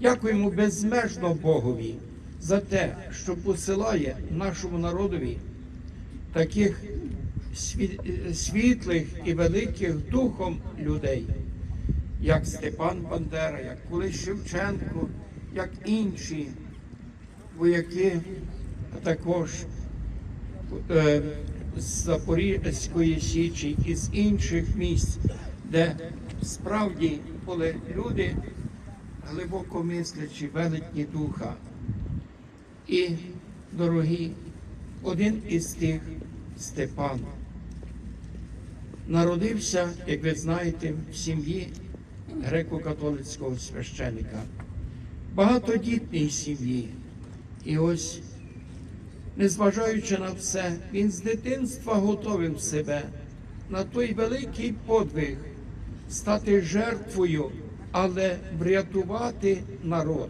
Дякуємо безмежно Богові за те, що посилає нашому народові таких світлих і великих духом людей, як Степан Бандера, як колись Шевченко, як інші вояки, а також е, з Запорізької Січі і з інших місць, де справді були люди глибоко мислячі, велетні духа. І, дорогі, один із тих Степан народився, як ви знаєте, в сім'ї греко-католицького священика, багатодітній сім'ї. І ось, незважаючи на все, він з дитинства готовив себе на той великий подвиг стати жертвою, але врятувати народ.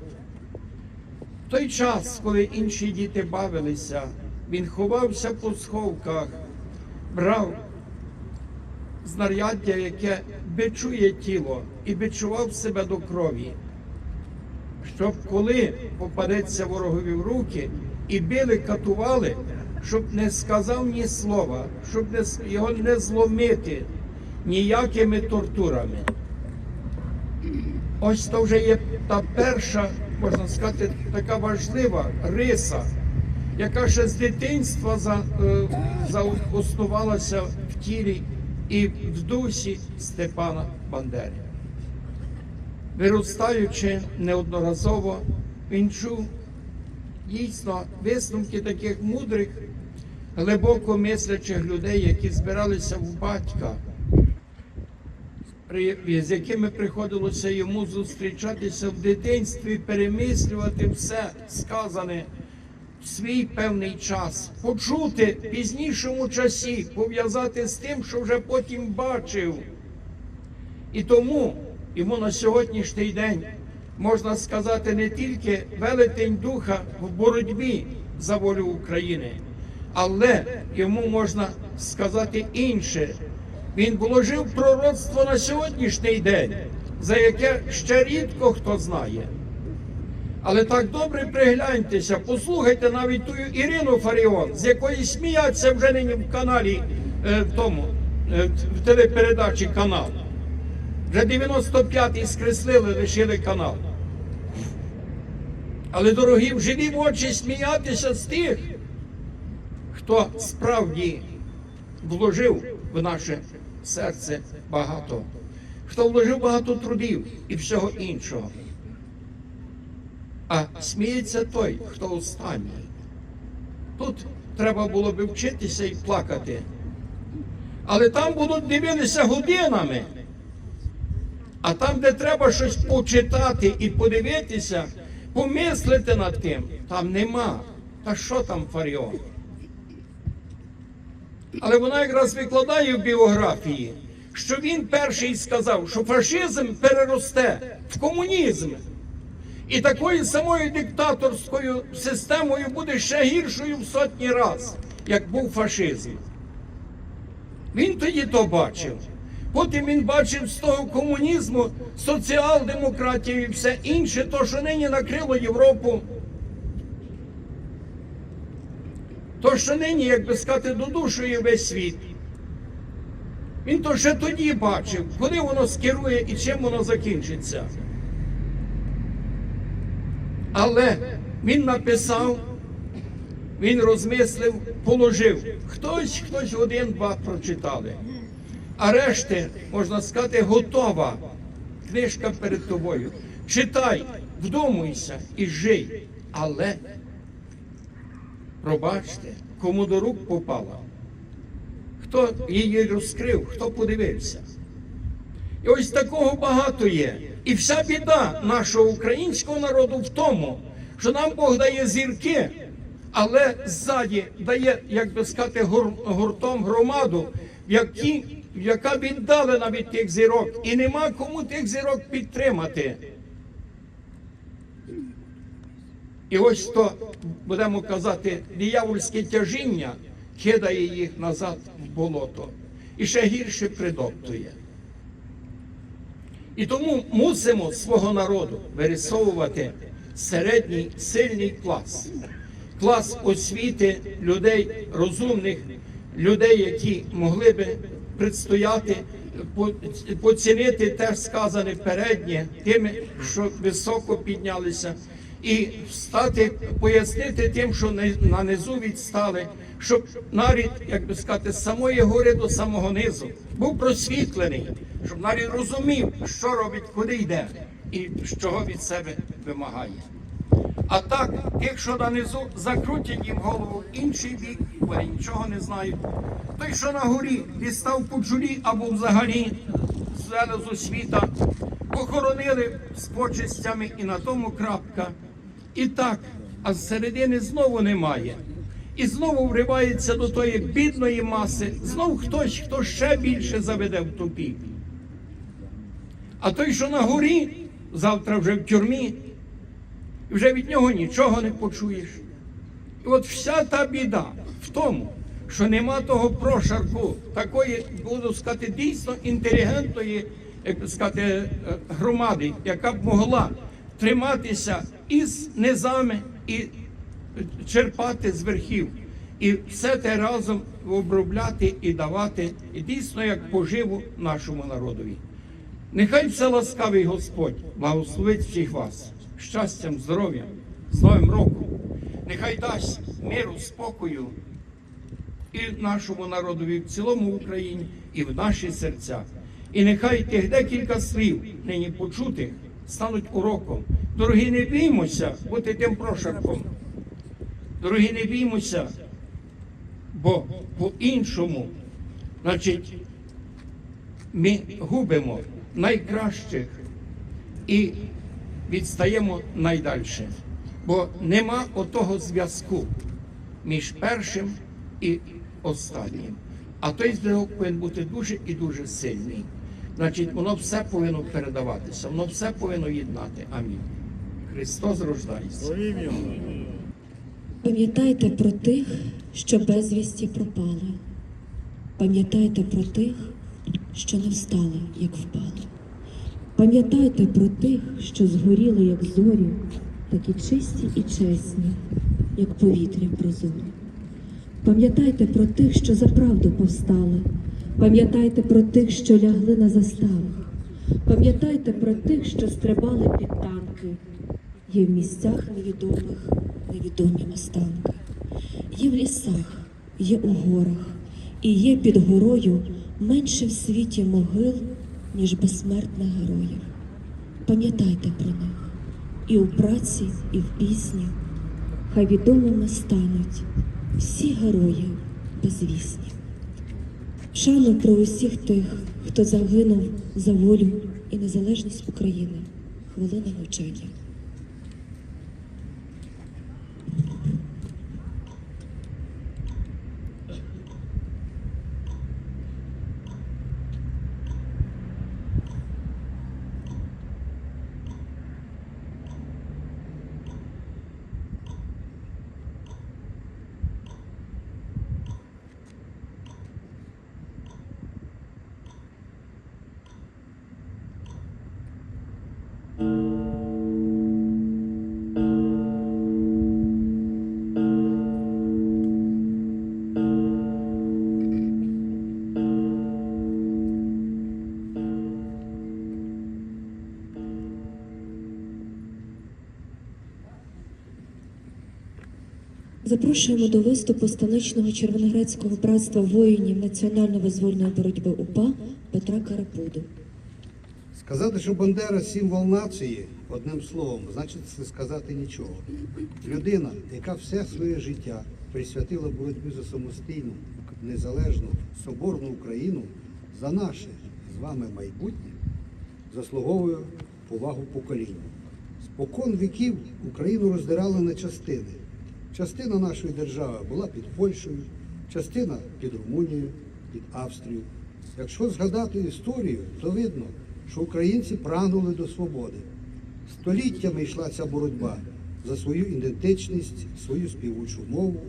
В той час, коли інші діти бавилися, він ховався по сховках, брав знаряддя, яке бичує тіло, і бичував себе до крові, щоб коли попадеться ворогові в руки і били, катували, щоб не сказав ні слова, щоб його не зломити ніякими тортурами. Ось то вже є та перша, можна сказати, така важлива риса, яка ще з дитинства за, е, заоснувалася в тілі і в дусі Степана Бандери. Виростаючи неодноразово, він чув дійсно висновки таких мудрих, глибоко мислячих людей, які збиралися в батька з якими приходилося йому зустрічатися в дитинстві, перемислювати все сказане в свій певний час, почути в пізнішому часі, пов'язати з тим, що вже потім бачив. І тому йому на сьогоднішній день можна сказати не тільки велетень духа в боротьбі за волю України, але йому можна сказати інше. Він вложив пророцтво на сьогоднішній день, за яке ще рідко хто знає. Але так добре пригляньтеся, послухайте навіть ту Ірину Фаріон, з якої сміяться вже нині в каналі е, в тому, е, в телепередачі канал. Вже 95-й скреслили, лишили канал. Але, дорогі, в живі в очі сміятися з тих, хто справді вложив в наше серце багато, хто вложив багато трудів і всього іншого. А сміється той, хто останній. Тут треба було би вчитися і плакати. Але там будуть дивитися годинами. А там, де треба щось почитати і подивитися, помислити над тим, там нема. Та що там Фаріон? Але вона якраз викладає в біографії, що він перший сказав, що фашизм переросте в комунізм. І такою самою диктаторською системою буде ще гіршою в сотні раз, як був фашизм. Він тоді то бачив. Потім він бачив з того комунізму, соціал-демократію і все інше, то, що нині накрило Європу. То, що нині, як би сказати, додушує весь світ. Він то ще тоді бачив, коли воно скерує і чим воно закінчиться. Але він написав, він розмислив, положив. Хтось, хтось один-два прочитали. А решти, можна сказати, готова. Книжка перед тобою. Читай, вдумуйся і жий. Але пробачте, кому до рук попала. Хто її розкрив, хто подивився. І ось такого багато є. І вся біда нашого українського народу в тому, що нам Бог дає зірки, але ззаді дає, як би сказати, гур- гуртом громаду, які, яка віддалена від тих зірок, і нема кому тих зірок підтримати. І ось то, будемо казати, диявольське тяжіння кидає їх назад в болото. І ще гірше придоптує. І тому мусимо свого народу вирисовувати середній сильний клас, клас освіти людей розумних, людей, які могли би предстояти, поцінити те сказане переднє тими, що високо піднялися, і встати, пояснити тим, що на низу відстали, щоб нарід, як би сказати, з самої гори до самого низу був просвітлений, щоб нарід розумів, що робить, куди йде і чого від себе вимагає. А так, тих, що на низу закрутять їм голову інший бік, вони нічого не знають. Той, що на горі дістав по або взагалі з освіта, похоронили з почестями і на тому крапка. І так, а з середини знову немає. І знову вривається до тої бідної маси, знов хтось, хто ще більше заведе в тупік. А той, що на горі, завтра вже в тюрмі, вже від нього нічого не почуєш. І от вся та біда в тому, що нема того прошарку, такої, буду сказати, дійсно інтелігентної як сказати, е, громади, яка б могла триматися із низами і черпати з верхів. І все те разом обробляти і давати, і дійсно як поживу нашому народові. Нехай все ласкавий Господь благословить всіх вас щастям, здоров'ям, з Новим роком. Нехай дасть миру, спокою і нашому народові в цілому Україні, і в наші серця. І нехай тих декілька слів нині почутих стануть уроком. Дорогі, не біймося бути тим прошарком. Дорогі, не біймося, бо по-іншому, значить, ми губимо найкращих і відстаємо найдальше. Бо нема отого зв'язку між першим і останнім. А той зв'язок повинен бути дуже і дуже сильний. Значить, воно все повинно передаватися, воно все повинно єднати. Амінь. Христос рождається. Пам'ятайте про тих, що безвісті пропали. Пам'ятайте про тих, що не встали, як впали. Пам'ятайте про тих, що згоріли, як зорі, такі чисті і чесні, як повітря прозоре. Пам'ятайте про тих, що за правду повстали. Пам'ятайте про тих, що лягли на заставах. Пам'ятайте про тих, що стрибали під танки. Є в місцях невідомих невідомі останки. Є в лісах, є у горах, і є під горою менше в світі могил, ніж безсмертних героїв. Пам'ятайте про них і у праці, і в пісні. Хай відомими стануть всі герої безвісні. Шану про усіх тих, хто загинув за волю і незалежність України. Хвилина мовчання. Запрошуємо до виступу станичного червоноградського братства воїнів національно-визвольної боротьби УПА Петра Карапуду. Сказати, що Бандера символ нації, одним словом, значить це сказати нічого. Людина, яка все своє життя присвятила боротьбі за самостійну, незалежну, соборну Україну, за наше з вами майбутнє, заслуговує повагу покоління. Спокон віків Україну роздирали на частини. Частина нашої держави була під Польщею, частина під Румунією, під Австрією. Якщо згадати історію, то видно, що українці прагнули до свободи. Століттями йшла ця боротьба за свою ідентичність, свою співучу мову,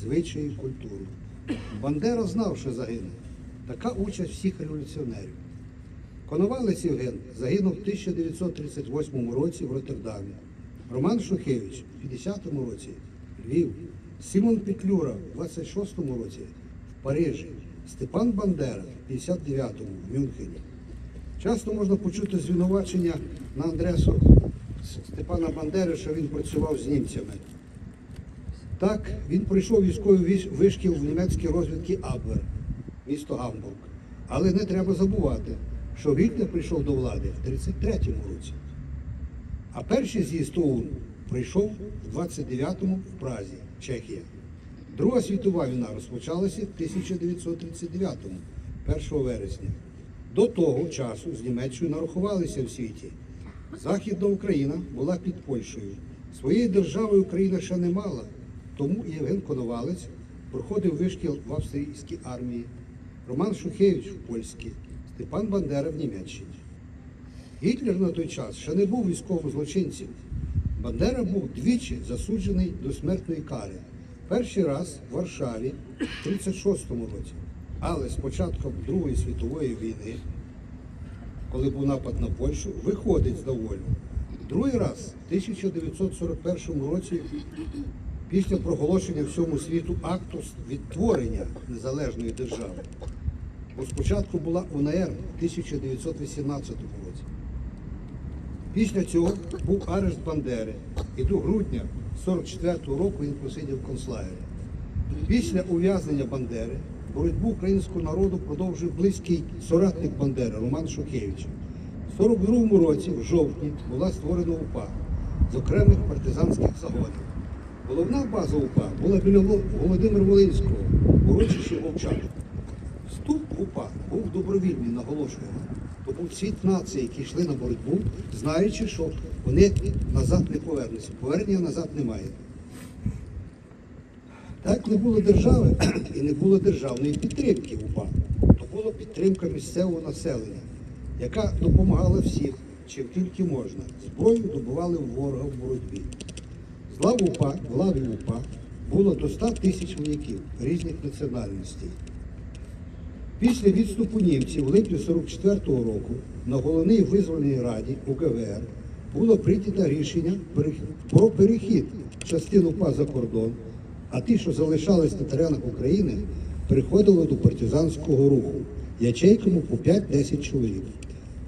звичаї, культуру. Бандера знав, що загине. Така участь всіх революціонерів. Коновалець Євген загинув в 1938 році в Роттердамі. Роман Шухевич в 50-му році Львів. Сімон Петлюра в 26-му році в Парижі. Степан Бандера в 59-му в Мюнхені. Часто можна почути звинувачення на адресу Степана Бандери, що він працював з німцями. Так, він пройшов військовий виш- вишкіл в німецькій розвідці Абвер, місто Гамбург. Але не треба забувати, що Гітлер прийшов до влади в 33-му році. А перший з'їзд ОУН прийшов в 29-му в Празі, Чехія. Друга світова війна розпочалася в 1939-му, 1 вересня. До того часу з Німеччиною нарахувалися в світі. Західна Україна була під Польщею. Своєї держави Україна ще не мала, тому Євген Коновалець проходив вишкіл в австрійській армії, Роман Шухевич в польській, Степан Бандера в Німеччині. Гітлер на той час ще не був військовим злочинцем. Бандера був двічі засуджений до смертної кари. Перший раз в Варшаві в 36-му році. Але з початком Другої світової війни, коли був напад на Польщу, виходить з волю. Другий раз в 1941 році, після проголошення всьому світу акту відтворення незалежної держави. Бо спочатку була УНР в 1918 році. Після цього був арешт Бандери, і до грудня 44-го року він посидів в концлагері. Після ув'язнення Бандери боротьбу українського народу продовжив близький соратник Бандери Роман Шухевич. У 42-му році, в жовтні, була створена УПА з окремих партизанських загонів. Головна база УПА була біля Володимира Волинського, урочище Вовчак. Вступ в УПА був добровільний, наголошуємо. Тому всі нації, які йшли на боротьбу, знаючи, що вони назад не повернуться. Повернення назад немає. Так не було держави і не було державної підтримки УПА. То була підтримка місцевого населення, яка допомагала всім, чим тільки можна. Зброю добували ворога в боротьбі. З лав УПА, в лаві УПА було до 100 тисяч вояків різних національностей. Після відступу німців у липні 44-го року на головній визвольній раді УКВР було прийнято рішення про перехід частин УПА за кордон, а ті, що залишались на теренах України, переходили до партизанського руху ячейками по 5-10 чоловік.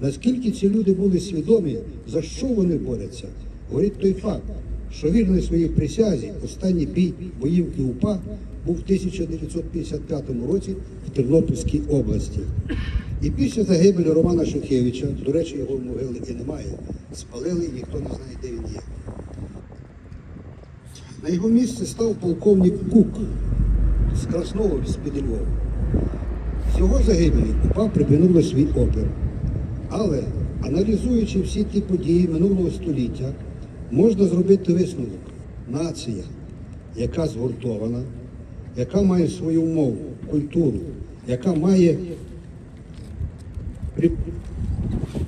Наскільки ці люди були свідомі, за що вони борються, говорить той факт, що вірний своїй присязі останній бій боївки УПА був в 1955 році в Тернопільській області. І після загибелі Романа Шухевича, до речі, його могили і немає, спалили, і ніхто не знає, де він є. На його місце став полковник Кук з Красного з-під Львова. З загибелі УПА припинило свій опір. Але аналізуючи всі ті події минулого століття, можна зробити висновок. Нація, яка згуртована, яка має свою мову, культуру, яка має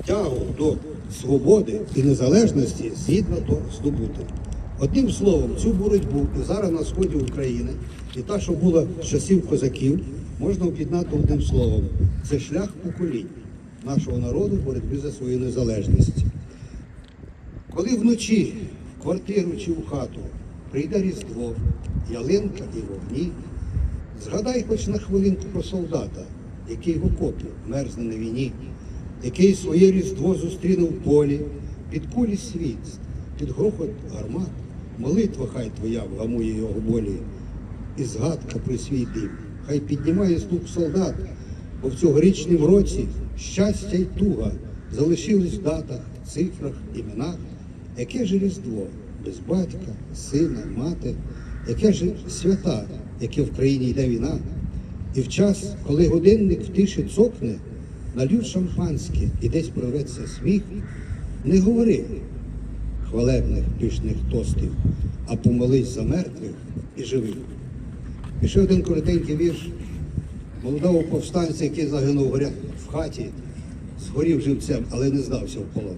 тягу до свободи і незалежності, згідно то здобути. Одним словом, цю боротьбу і зараз на сході України, і та, що була з часів козаків, можна об'єднати одним словом. Це шлях поколінь нашого народу в боротьбі за свою незалежність. Коли вночі в квартиру чи в хату прийде Різдво, ялинка і вогні, згадай хоч на хвилинку про солдата, який в окопі мерзне на війні, який своє Різдво зустріне в полі, під кулі світ, під грохот гармат, молитва хай твоя вгамує його болі, і згадка про свій дим. Хай піднімає слух солдат, бо в цьогорічнім році щастя й туга залишились в датах, цифрах, іменах. Яке ж Різдво без батька, сина, мати, яке ж свята, яке в країні йде війна, і в час, коли годинник в тиші цокне, нальють шампанське і десь прорветься сміх, не говори хвалебних пишних тостів, а помолись за мертвих і живих. І ще один коротенький вірш молодого повстанця, який загинув в хаті, згорів живцем, але не здався в полон.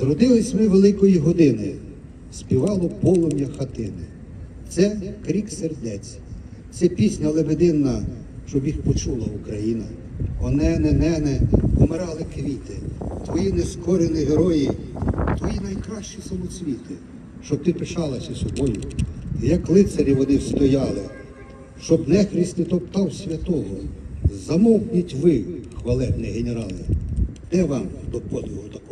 Зродились ми великої години, співало полум'я хатини. Це крик сердець, це пісня лебединна, щоб їх почула Україна. Онене, нене, помирали квіти, твої нескорені герої, твої найкращі самоцвіти, щоб ти пишалася собою. Як лицарі вони стояли, щоб нехріст не топтав святого. Замовкніть ви, хвалебні генерали. Де вам до подвигу такого?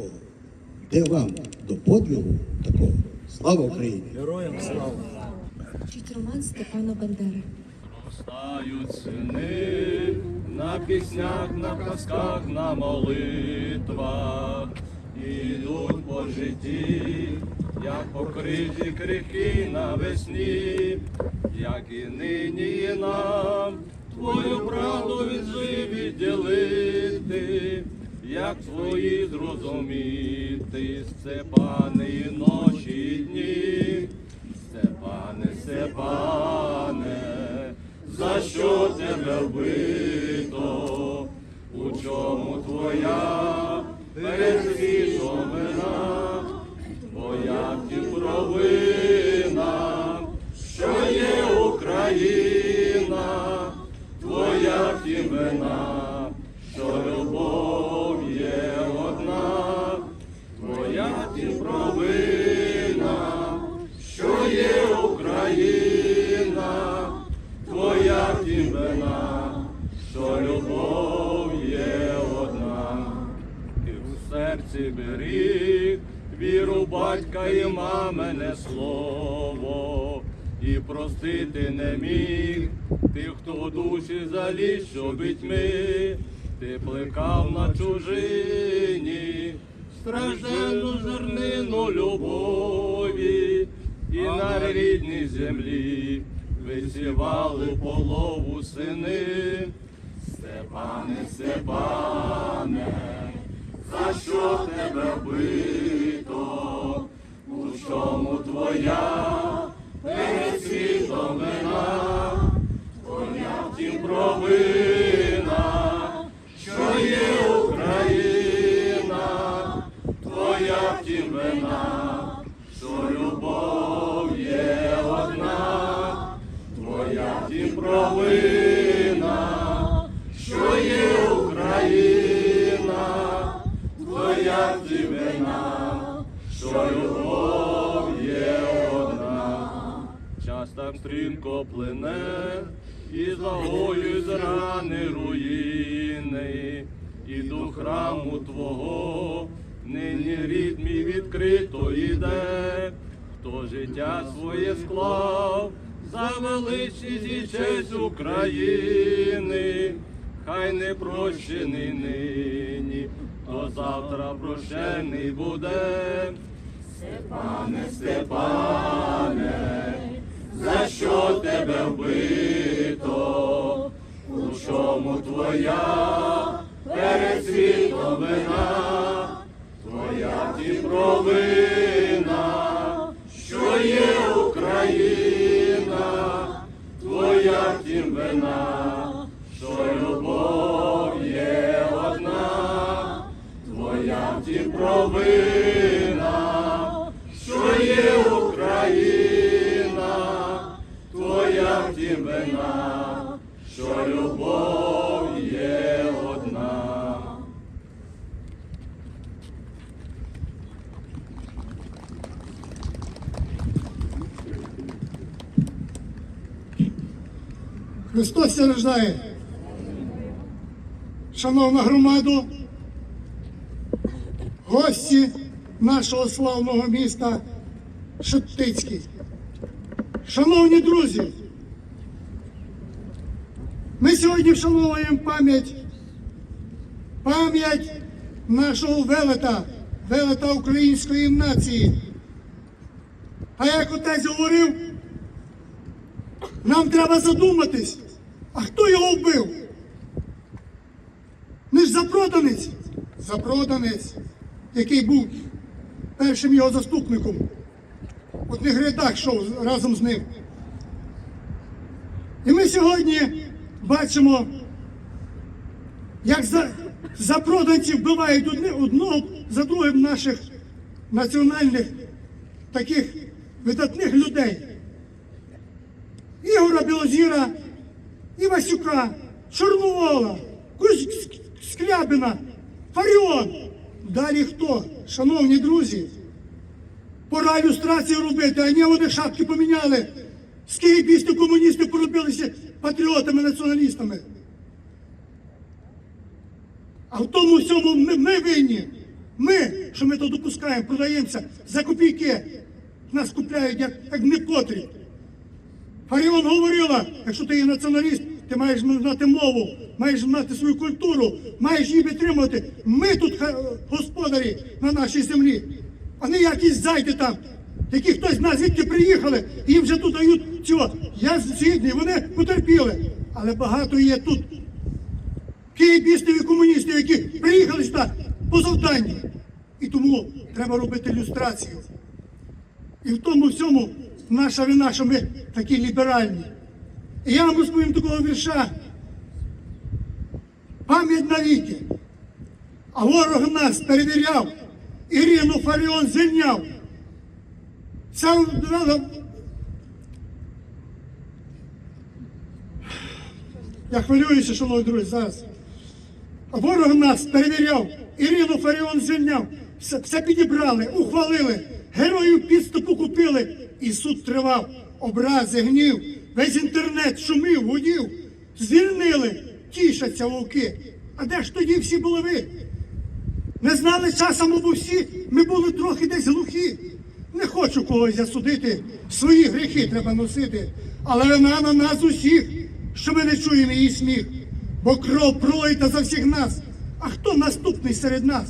Де вам до подвигу такого? Слава Україні! Героям Вчить роман Степана Бандери. Стають сини на піснях, на казках, на молитвах, ідуть по житті, як покриті крики навесні, як і нині нам твою правду від зли відділити, як твої зрозуміти, Степани і ночі і дні. Степане, Степане, за що тебе вбито? У чому твоя перед світом вина? Твоя ті плекав на чужині стражденну зернину любові і на рідній землі висівали полову сини. Степане, Степане, за що тебе бито? У чому твоя перед світом вина? Твоя втім провина, втім що є Україна, твоя втім вина, що любов є одна. Час там стрімко плине, і загоюють рани руїни, і до храму Твого нині рід мій відкрито йде, хто життя своє склав за величність і честь України, хай не прощений нині, то завтра прощений буде. Степане, Степане, за що тебе вбито? У чому твоя перед світом вина? Твоя ті провина, що є твоя тім вина, що любов є одна, твоя тім провина, Христос ся рождає. Шановна громаду, гості нашого славного міста Шептицький. Шановні друзі, ми сьогодні вшановуємо пам'ять, пам'ять нашого велета, велета української нації. А як отець говорив, нам треба задуматись, а хто його вбив? Не ж запроданець, запроданець, який був першим його заступником. В одних рядах йшов разом з ним. І ми сьогодні бачимо, як за, запроданці вбивають одне, одного за другим наших національних таких видатних людей. Ігора Білозіра, і Васюка, Чорновола, Кузь Скрябина, Фаріон. Далі хто? Шановні друзі, пора ілюстрацію робити, а не вони шапки поміняли. Скігібісти, комуністи поробилися патріотами, націоналістами. А в тому всьому ми, ми винні. Ми, що ми то допускаємо, продаємося за копійки. Нас купляють як, як непотріб. Фаріон говорила, якщо ти є націоналіст, ти маєш знати мову, маєш знати свою культуру, маєш її підтримувати. Ми тут господарі на нашій землі, а не якісь зайди там, які хтось з нас звідки приїхали, і їм вже тут дають цього. Я згідний, вони потерпіли. Але багато є тут київістів і комуністів, які приїхали сюди по завданню. І тому треба робити люстрацію. І в тому всьому наша вина, що ми такі ліберальні. І я вам розповім такого вірша. Пам'ять навіки. А ворог нас перевіряв, Ірину Фаріон звільняв. Це я хвилююся, шановні друзі, зараз. А Ворог нас перевіряв, Ірину Фаріон звільняв, все, все підібрали, ухвалили, героїв підступу купили, і суд тривав, образи, гнів, весь інтернет шумів, гудів, звільнили, тішаться вовки. А де ж тоді всі були ви? Не знали часом або всі, ми були трохи десь глухі. Не хочу когось засудити, свої гріхи треба носити, але вина на нас усіх, що ми не чуємо її сміх, бо кров пролита за всіх нас. А хто наступний серед нас?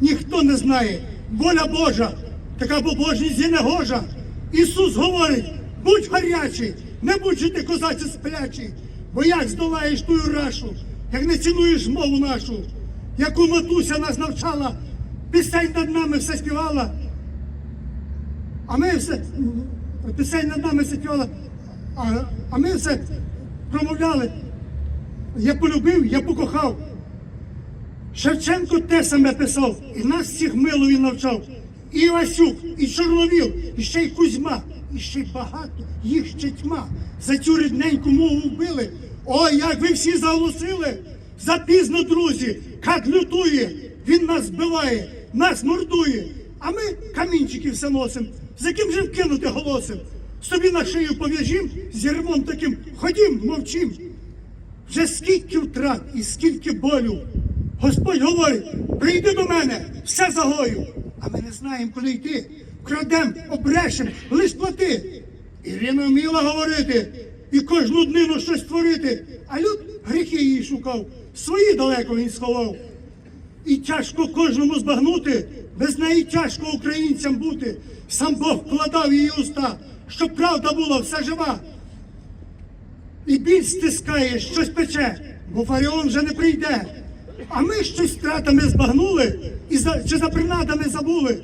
Ніхто не знає. Воля Божа, така побожність є негожа. Ісус говорить: будь гарячий, не будь же ти козаче сплячий, бо як здолаєш тую рашу, як не цінуєш мову нашу, яку матуся нас навчала, пісень над нами все співала. А ми все пісень над нами все співала, а, а ми все промовляли. Я полюбив, я покохав. Шевченко те саме писав, і нас всіх мило він навчав. І Васюк, і Чорновіл, і ще й Кузьма, і ще багато, їх ще тьма. За цю рідненьку мову вбили. Ой, як ви всі заголосили! Запізно, друзі, як лютує, він нас збиває, нас мордує. А ми камінчики все носим. За ким же вкинути голосим? Собі на шию пов'яжім, з ярмом таким ходім, мовчим. Вже скільки втрат і скільки болю. Господь говорить, прийди до мене, все загою. А ми не знаємо, куди йти. Крадем, обрешем, лиш плати. Ірина вміла говорити і кожну днину щось творити. А люд гріхи її шукав, свої далеко він сховав. І тяжко кожному збагнути, без неї тяжко українцям бути. Сам Бог вкладав її уста, щоб правда була все жива. І біль стискає, щось пече, бо Фаріон вже не прийде. А ми щось стратами збагнули і за, чи за принадами забули.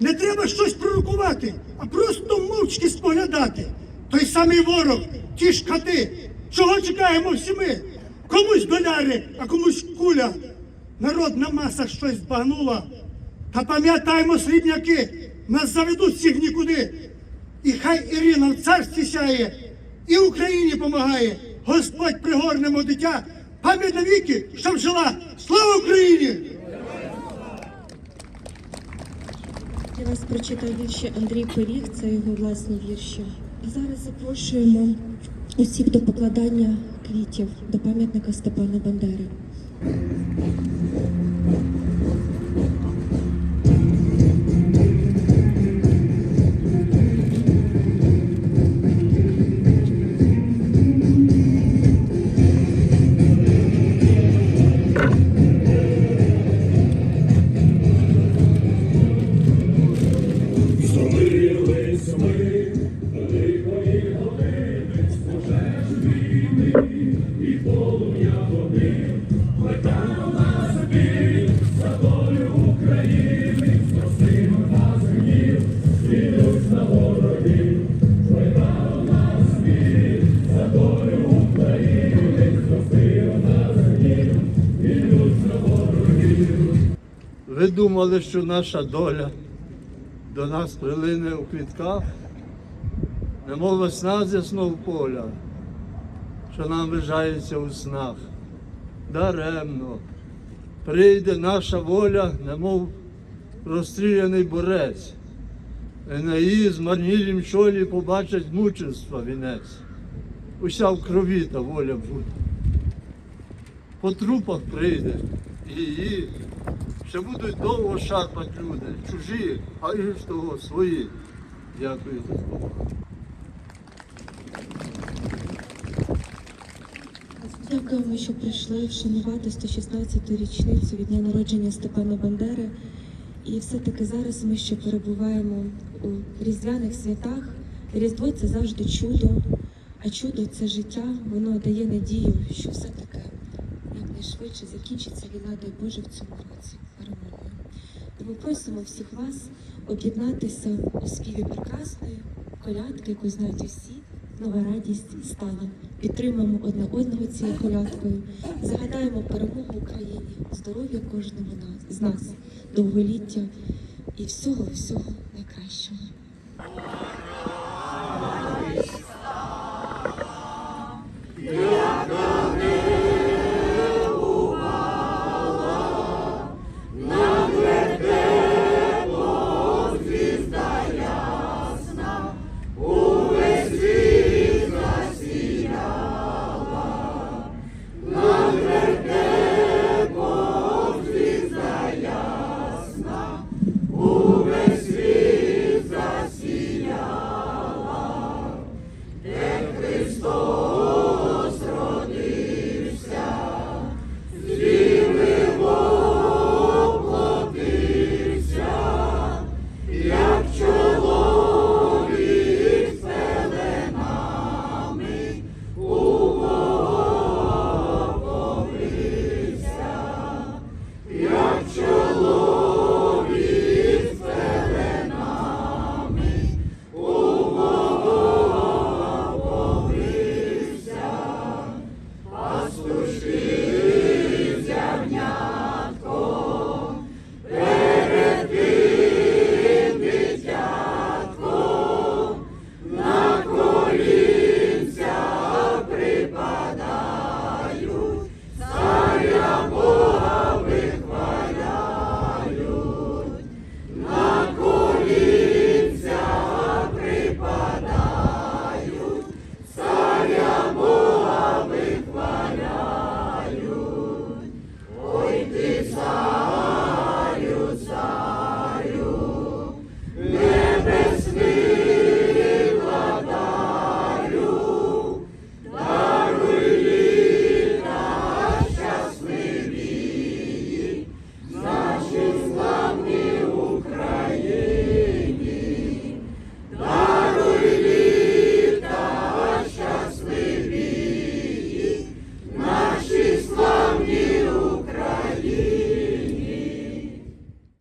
Не треба щось пророкувати, а просто мовчки споглядати. Той самий ворог, ті ж хати. Чого чекаємо всі ми? Комусь доляри, а комусь куля. Народна маса щось збагнула. Та пам'ятаймо, срібняки, нас заведуть всіх нікуди. І хай Ірина в царстві сяє, і Україні помагає. Господь пригорнемо дитя, пам'ять навіки, щоб жила. Слава Україні! Для вас прочитав вірші Андрій Пиріг, це його власні вірші. Зараз запрошуємо усіх до покладання квітів до пам'ятника Степана Бандери. Ви думали, що наша доля до нас прилине у квітках, немов весна з поля, що нам вижається у снах. Даремно прийде наша воля, немов розстріляний борець. І на її змарнілім чолі побачить мученства вінець. Уся в крові та воля буде. По трупах прийде, і її ще будуть довго шарпать люди, чужі, а і ж того свої. Дякую за слово. Дякуємо, що прийшли вшанувати 116-ту річницю від дня народження Степана Бандери. І все-таки зараз ми ще перебуваємо у різдвяних святах. Різдво це завжди чудо, а чудо це життя, воно дає надію, що все-таки якнайшвидше закінчиться війна, дай Боже, в цьому році перемогою. Тому просимо всіх вас об'єднатися у співі прекрасної колядки, яку знають усі. Нова радість стала. Підтримаємо одне одного цією колядкою, загадаємо перемогу Україні, здоров'я кожному з нас, довголіття і всього, всього